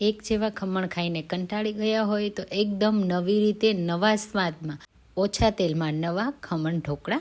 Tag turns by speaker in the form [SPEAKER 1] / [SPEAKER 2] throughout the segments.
[SPEAKER 1] એક જેવા ખમણ ખાઈને કંટાળી ગયા હોય તો એકદમ નવી રીતે નવા સ્વાદમાં ઓછા તેલમાં નવા ખમણ ઢોકળા.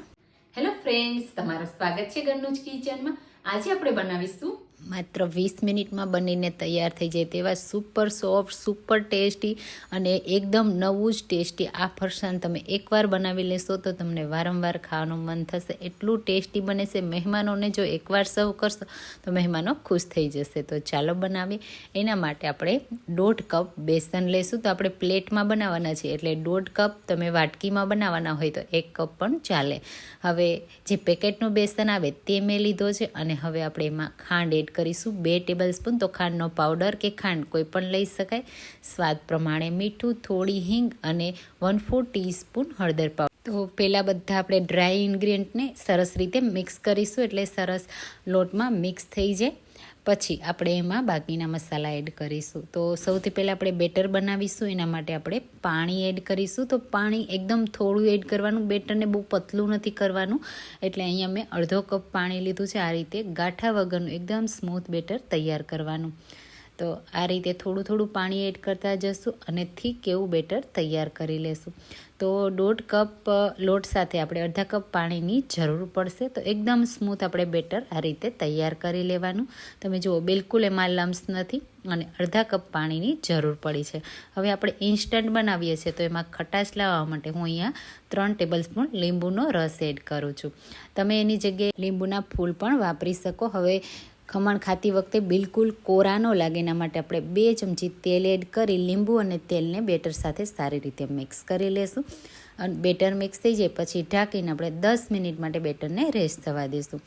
[SPEAKER 1] હેલો ફ્રેન્ડ્સ તમારું સ્વાગત છે ઘરનું કિચનમાં આજે આપણે બનાવીશું માત્ર વીસ મિનિટમાં બનીને તૈયાર થઈ જાય તેવા સુપર સોફ્ટ, સુપર ટેસ્ટી અને એકદમ નવું જ ટેસ્ટી આ ફરસાણ તમે એકવાર બનાવી લેશો તો તમને વારંવાર ખાવાનું મન થશે. એટલું ટેસ્ટી બને છે, મહેમાનોને જો એકવાર સર્વ કરશો તો મહેમાનો ખુશ થઈ જશે. તો ચાલો બનાવીએ. એના માટે આપણે દોઢ કપ બેસન લેશું. તો આપણે પ્લેટમાં બનાવવાના છે એટલે દોઢ કપ તમે વાટકીમાં બનાવવાના હોય તો એક કપ પણ ચાલે. હવે જે પેકેટનું બેસન આવે તે મેં લીધો છે અને હવે આપણે એમાં ખાંડ એડ કરીશું. બે ટેબલ સ્પૂન તો ખાંડનો પાવડર કે ખાંડ કોઈ પણ લઈ શકાય. સ્વાદ પ્રમાણે મીઠું, થોડી હિંગ અને વન ફોર ટીસ્પૂન હળદર પાવડર તો પહેલાં બધા આપણે ડ્રાય ઇન્ગ્રીડિયન્ટને સરસ રીતે મિક્સ કરીશું એટલે સરસ લોટમાં મિક્સ થઈ જાય. પછી આપણે એમાં બાકીના મસાલા એડ કરીશું. તો સૌથી પહેલાં આપણે બેટર બનાવીશું, એના માટે આપણે પાણી એડ કરીશું. તો પાણી એકદમ થોડું એડ કરવાનું બેટરને બહુ પતલું નથી કરવાનું. એટલે અહીંયા મેં અડધો કપ પાણી લીધું છે. આ રીતે ગાંઠા વગરનું એકદમ સ્મૂથ બેટર તૈયાર કરવાનું. તો આ રીતે થોડું થોડું પાણી એડ કરતા જશું અને થીક એવું બેટર તૈયાર કરી લેશું. તો દોઢ કપ લોટ સાથે આપણે અડધા કપ પાણીની જરૂર પડશે તો એકદમ સ્મૂથ આપણે બેટર આ રીતે તૈયાર કરી લેવાનું. તમે જુઓ, બિલકુલ એમાં લમ્સ નથી અને અડધા કપ પાણીની જરૂર પડી છે. હવે આપણે ઇન્સ્ટન્ટ બનાવીએ છીએ તો એમાં ખટાશ લાવવા માટે હું અહીંયા ત્રણ ટેબલ સ્પૂન લીંબુનો રસ એડ કરું છું. તમે એની જગ્યાએ લીંબુના ફૂલ પણ વાપરી શકો. હવે ખમણ ખાતી વખતે બિલકુલ કોરા ન લાગે. એના માટે આપણે બે ચમચી તેલ એડ કરી લીંબુ અને તેલને બેટર સાથે સારી રીતે મિક્સ કરી લેશું. અને બેટર મિક્સ થઈ જાય પછી ઢાંકીને આપણે દસ મિનિટ માટે બેટરને રેસ્ટ થવા દઈશું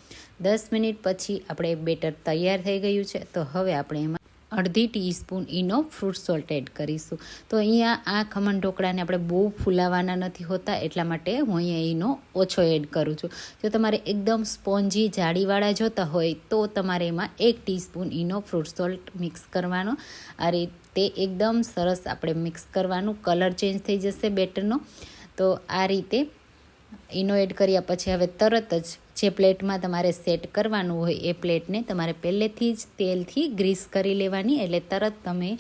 [SPEAKER 1] દસ મિનિટ પછી આપણે બેટર તૈયાર થઈ ગયું છે. તો હવે આપણે એમાં અડધી teaspoon Eno fruit salt add કરીશું. તો અહીંયા આ ખમણ ઢોકળાને આપણે બહુ ફૂલાવાના નથી હોતા, એટલા માટે હું અહીંયા ઈનો ઓછો એડ કરું છું. જો તમારે એકદમ સ્પોન્જી જાળીવાળા જોતા હોય, તો તમારે એમાં એક teaspoon Eno fruit salt mix કરવાનો. આ રીતે એકદમ સરસ આપણે મિક્સ કરવાનું, કલર ચેન્જ થઈ જશે બેટરનો. તો આ રીતે ઈનો એડ કર્યા પછી હવે તરત જ જે પ્લેટમાં તમારે સેટ કરવાનું હોય એ પ્લેટને તમારે પહેલેથી જ તેલથી ગ્રીસ કરી લેવાની, એટલે તરત તમે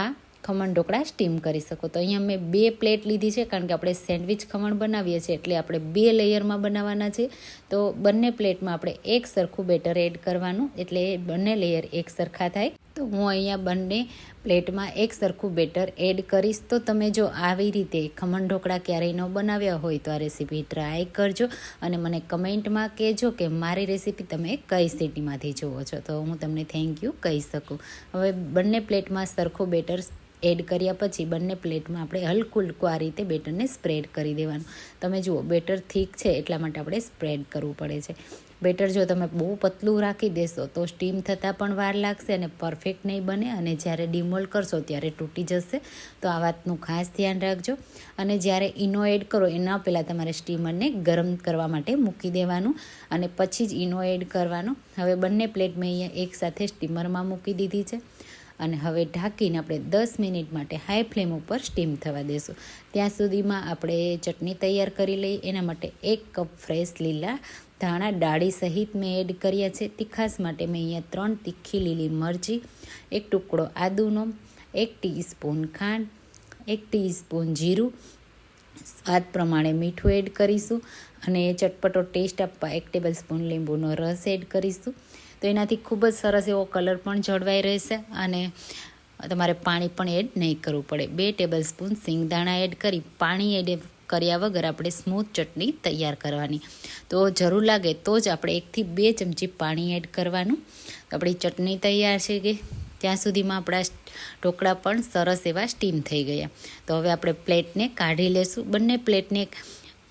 [SPEAKER 1] આ ખમણ ઢોકળા સ્ટીમ કરી શકો. તો અહીંયા મેં બે પ્લેટ લીધી છે, કારણ કે આપણે સેન્ડવિચ ખમણ બનાવીએ છીએ, એટલે આપણે બે લેયરમાં બનાવવાના છે. તો બંને પ્લેટમાં આપણે એક સરખું બેટર એડ કરવાનું, એટલે બંને લેયર એક સરખા થાય. તો હું અહીંયા બંને પ્લેટમાં એક સરખું બેટર એડ કરીશ. તો તમે જો આવી રીતે ખમણ ઢોકળા ક્યારેય ન બનાવ્યા હોય તો આ રેસીપી ટ્રાય કરજો અને મને કમેન્ટમાં કહેજો કે મારી રેસીપી તમે કઈ સિટીમાંથી જુઓ છો. તો હું તમને થેન્ક યુ કહી શકું. હવે બંને પ્લેટમાં સરખું બેટર એડ કર્યા પછી બંને પ્લેટમાં આપણે હલકું હલકું આ રીતે બેટરને સ્પ્રેડ કરી દેવાનું. તમે જુઓ, બેટર થીક છે એટલા માટે આપણે સ્પ્રેડ કરવું પડે છે. બેટર જો તમે બહુ પતલું રાખી દેશો તો સ્ટીમ થતાં પણ વાર લાગશે અને પરફેક્ટ નહીં બને અને જ્યારે ડિમોલ્ડ કરશો ત્યારે તૂટી જશે. તો આ વાતનું ખાસ ધ્યાન રાખજો. અને જ્યારે ઈનો એડ કરો, એના પહેલાં તમારે સ્ટીમરને ગરમ કરવા માટે મૂકી દેવાનું અને પછી જ ઈનો એડ કરવાનો. હવે બંને પ્લેટ મેં અહીંયા એકસાથે સ્ટીમરમાં મૂકી દીધી છે. અને હવે ઢાંકીને આપણે દસ મિનિટ માટે હાઈ ફ્લેમ ઉપર સ્ટીમ થવા દેશું. ત્યાં સુધીમાં આપણે ચટણી તૈયાર કરી લઈએ. એના માટે એક કપ ફ્રેશ લીલા ધાણા ડાળી સહિત મેં એડ કર્યા છે. તીખાસ માટે મેં અહીંયા ત્રણ તીખી લીલી મરચી, એક ટુકડો આદુનો, એક ટીસ્પૂન ખાંડ, એક ટીસ્પૂન જીરું. સ્વાદ પ્રમાણે મીઠું એડ કરીશું અને ચટપટો ટેસ્ટ આપવા એક ટેબલ સ્પૂન લીંબુનો રસ એડ કરીશું. તો એનાથી ખૂબ જ સરસ એવો કલર પણ જળવાઈ રહેશે અને તમારે પાણી પણ એડ નહીં કરવું પડે. બે ટેબલ સ્પૂન સિંગદાણા એડ કરી પાણી એડ કર્યા વગર આપણે સ્મૂથ ચટણી તૈયાર કરવાની. તો જરૂર લાગે તો જ આપણે એકથી બે ચમચી પાણી એડ કરવાનું. આપણી ચટણી તૈયાર છે કે ત્યાં સુધીમાં આપણા ઢોકળા પણ સરસ એવા સ્ટીમ થઈ ગયા. તો હવે આપણે પ્લેટને કાઢી લેશું. બંને પ્લેટને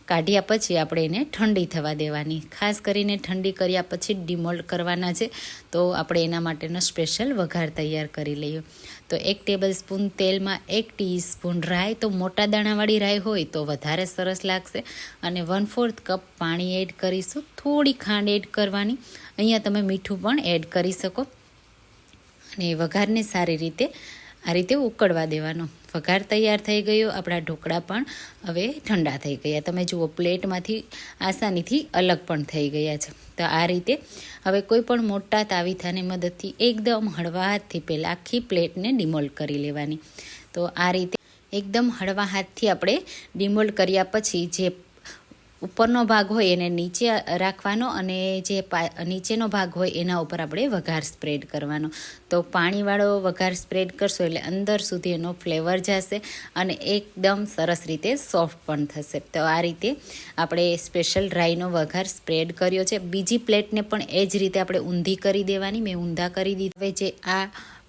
[SPEAKER 1] કાઢ્યા પછી આપણે એને ઠંડી થવા દેવાની. ખાસ કરીને ઠંડી કર્યા પછી ડિમોલ્ડ કરવાના છે. તો આપણે એના માટેનો સ્પેશિયલ વઘાર તૈયાર કરી લઈએ. તો એક ટેબલ સ્પૂન તેલમાં એક ટીસ્પૂન રાઈ. તો મોટા દાણાવાળી રાઈ હોય તો વધારે સરસ લાગશે. અને વન ફોર્થ કપ પાણી એડ કરીશું. થોડી ખાંડ એડ કરવાની. અહીંયા તમે મીઠું પણ એડ કરી શકો. અને વઘારને સારી રીતે આ રીતે ઉકળવા દેવાનો. વઘાર તૈયાર થઈ ગયો, આપણા ઢોકળા પણ હવે ઠંડા થઈ ગયા. તમે જુઓ, પ્લેટમાંથી આસાનીથી અલગ પણ થઈ ગયા છે. તો આ રીતે હવે કોઈ પણ મોટા તાવીથાની મદદથી એકદમ હળવા હાથથી પહેલાં આખી પ્લેટને ડિમોલ્ડ કરી લેવાની. તો આ રીતે એકદમ હળવા હાથથી આપણે ડિમોલ્ડ કર્યા પછી જે ઉપરનો ભાગ હોય એને નીચે રાખવાનો અને જે નીચેનો ભાગ હોય એના ઉપર આપણે વઘાર સ્પ્રેડ કરવાનો. તો પાણીવાળો વઘાર સ્પ્રેડ કરશો એટલે અંદર સુધી એનો ફ્લેવર જશે અને એકદમ સરસ રીતે સોફ્ટ પણ થશે. તો આ રીતે આપણે સ્પેશિયલ ડ્રાયનો વઘાર સ્પ્રેડ કર્યો છે. બીજી પ્લેટને પણ એ જ રીતે આપણે ઊંધી કરી દેવાની. મેં ઊંધા કરી દીધી. હવે જે આ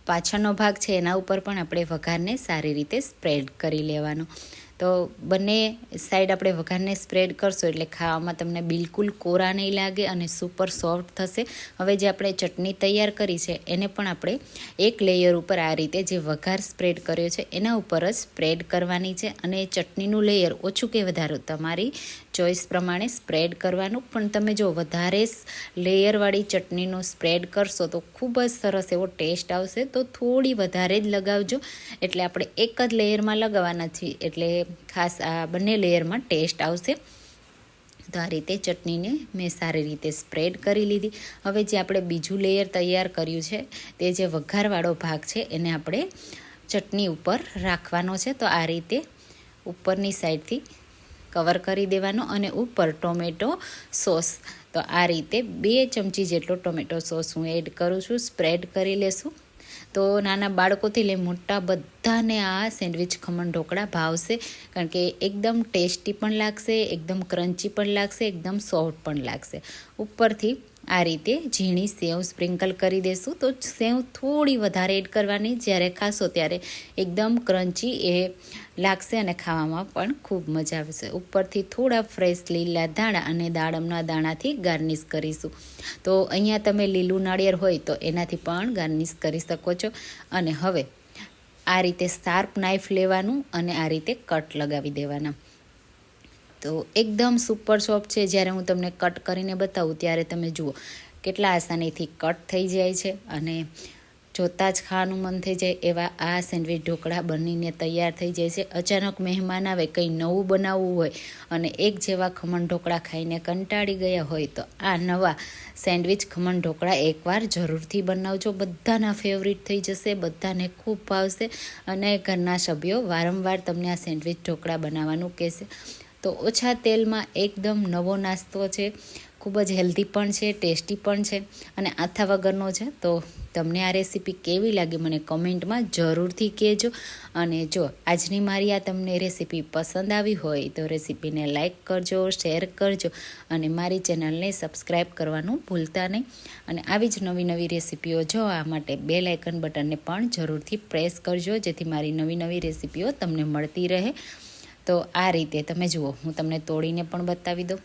[SPEAKER 1] પાછળનો ભાગ છે એના ઉપર પણ આપણે વઘારને સારી રીતે સ્પ્રેડ કરી લેવાનો. તો બંને સાઈડ આપણે વઘારને સ્પ્રેડ કરશો એટલે ખાવામાં તમને બિલકુલ કોરા નહીં લાગે અને સુપર સોફ્ટ થશે. હવે જે આપણે ચટણી તૈયાર કરી છે, એને પણ આપણે એક લેયર ઉપર આ રીતે જે વઘાર સ્પ્રેડ કર્યો છે, એના ઉપર જ સ્પ્રેડ કરવાની છે અને ચટણીનું લેયર ઓછું કે વધારે તમારી ચોઈસ પ્રમાણે સ્પ્રેડ કરવાનું. પણ તમે જો વધારે લેયરવાળી ચટણીનું સ્પ્રેડ કરશો તો ખૂબ જ સરસ એવો ટેસ્ટ આવશે. તો થોડી વધારે જ લગાવજો. એટલે આપણે એક જ લેયરમાં લગાવવાના છીએ. એટલે ખાસ આ બંને લેયરમાં ટેસ્ટ આવશે. તો આ રીતે ચટણીને મેં સારી રીતે સ્પ્રેડ કરી લીધી. હવે જે આપણે બીજું લેયર તૈયાર કર્યું છે, તે જે વઘારવાળો ભાગ છે, એને આપણે ચટણી ઉપર રાખવાનો છે. તો આ રીતે ઉપરની સાઈડથી કવર કરી દેવાનો અને ઉપર ટોમેટો સોસ. તો આ રીતે બે ચમચી જેટલો ટોમેટો સોસ હું એડ કરું છું. સ્પ્રેડ કરી લેશું. તો નાના બાળકોથી લઈ મોટા બધાને આ સેન્ડવિચ ખમણ ઢોકળા ભાવશે, કારણ કે એકદમ ટેસ્ટી પણ લાગશે, એકદમ ક્રન્ચી પણ લાગશે, એકદમ સોફ્ટ પણ લાગશે. ઉપરથી આ રીતે ઝીણી સેવ સ્પ્રિંકલ કરી દેશું. તો સેવ થોડી વધારે એડ કરવાની, જ્યારે ખાશો ત્યારે એકદમ ક્રન્ચી એ લાગશે અને ખાવામાં પણ ખૂબ મજા આવશે. ઉપરથી થોડા ફ્રેશ લીલા દાણા અને દાડમના દાણાથી ગાર્નિશ કરીશું. તો અહીંયા તમે લીલું નાળિયેર હોય તો એનાથી પણ ગાર્નિશ કરી શકો છો. અને હવે આ રીતે શાર્પ નાઇફ લેવાનું અને આ રીતે કટ લગાવી દેવાના. તો એકદમ સુપર સોફ્ટ છે. જ્યારે હું તમને કટ કરીને બતાવું, ત્યારે તમે જુઓ કેટલા આસાનીથી કટ થઈ જાય છે અને જોતાં જ ખાવાનું મન થઈ જાય એવા આ સેન્ડવિચ ઢોકળા બનીને તૈયાર થઈ જાય છે. અચાનક મહેમાન આવે, કંઈ નવું બનાવવું હોય અને એક જેવા ખમણ ઢોકળા ખાઈને કંટાળી ગયા હોય, તો આ નવા સેન્ડવિચ ખમણ ઢોકળા એકવાર જરૂરથી બનાવજો. બધાના ફેવરિટ થઈ જશે, બધાને ખૂબ ભાવશે અને ઘરના સભ્યો વારંવાર તમને આ સેન્ડવિચ ઢોકળા બનાવવાનું કહેશે. તો ઓછા તેલમાં એકદમ નવો નાસ્તો છે. ખૂબ જ હેલ્ધી પણ છે, ટેસ્ટી પણ છે અને આથા વગરનો છે. તો તમને આ રેસીપી કેવી લાગી મને કમેન્ટમાં જરૂરથી કહેજો. અને જો આજની મારી આ તમને રેસીપી પસંદ આવી હોય તો રેસીપીને લાઇક કરજો, શેર કરજો અને મારી ચેનલને સબસ્ક્રાઈબ કરવાનું ભૂલતા નહીં. અને આવી જ નવી નવી રેસીપીઓ જોવા માટે બે લાઇકન બટનને પણ જરૂરથી પ્રેસ કરજો જેથી મારી નવી નવી રેસીપીઓ તમને મળતી રહે. તો આ રીતે તમે જુઓ, હું તમને તોડીને પણ બતાવી દઉં.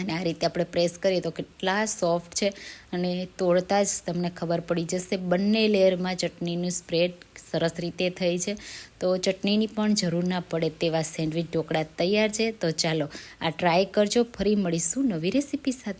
[SPEAKER 1] અને આ રીતે આપણે પ્રેસ કરીએ તો કેટલા સોફ્ટ છે. અને તોડતા જ તમને ખબર પડી જશે, બંને લેયરમાં ચટણીનું સ્પ્રેડ સરસ રીતે થઈ છે. તો ચટણીની પણ જરૂર ના પડે તેવા સેન્ડવિચ ઢોકળા તૈયાર છે. તો ચાલો આ ટ્રાય કરજો, ફરી મળીશું નવી રેસીપી સાથે.